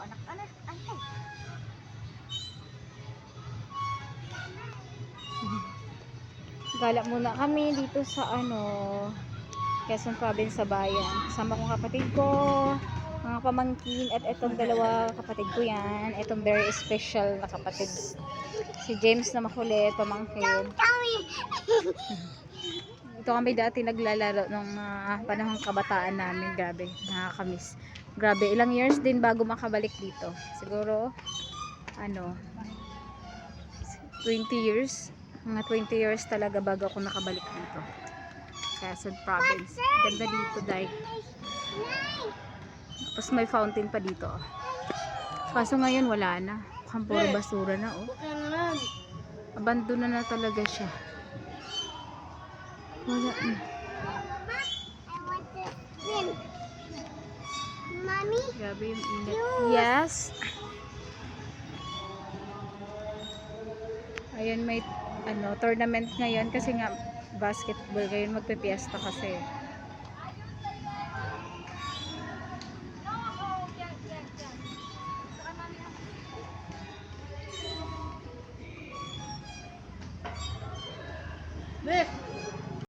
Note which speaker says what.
Speaker 1: anak. Anak, anak.
Speaker 2: Gala muna kami dito sa ano, Quezon Province sa bayan. Kasama kong kapatid ko, mga pamangkin, at itong dalawa kapatid ko yan. Itong very special na kapatid. Si James na makulit, pamangkin. Ito kami dati naglalaro nung mga panahong kabataan namin. Grabe, nakakamiss. Grabe, ilang years din bago makabalik dito. Siguro, ano, 20 years. Mga 20 years talaga bago ako nakabalik dito. Quezon Province. Ganda dito dahil. Tapos may fountain pa dito. oh. Kaso ngayon wala na. Mukhang puro basura na oh. Abandon na na talaga siya. Wala na.
Speaker 1: Mommy,
Speaker 2: Grabe yung init. Yes. Ayun may ano tournament ngayon kasi nga basketball ngayon magpe-fiesta kasi.
Speaker 1: Bek,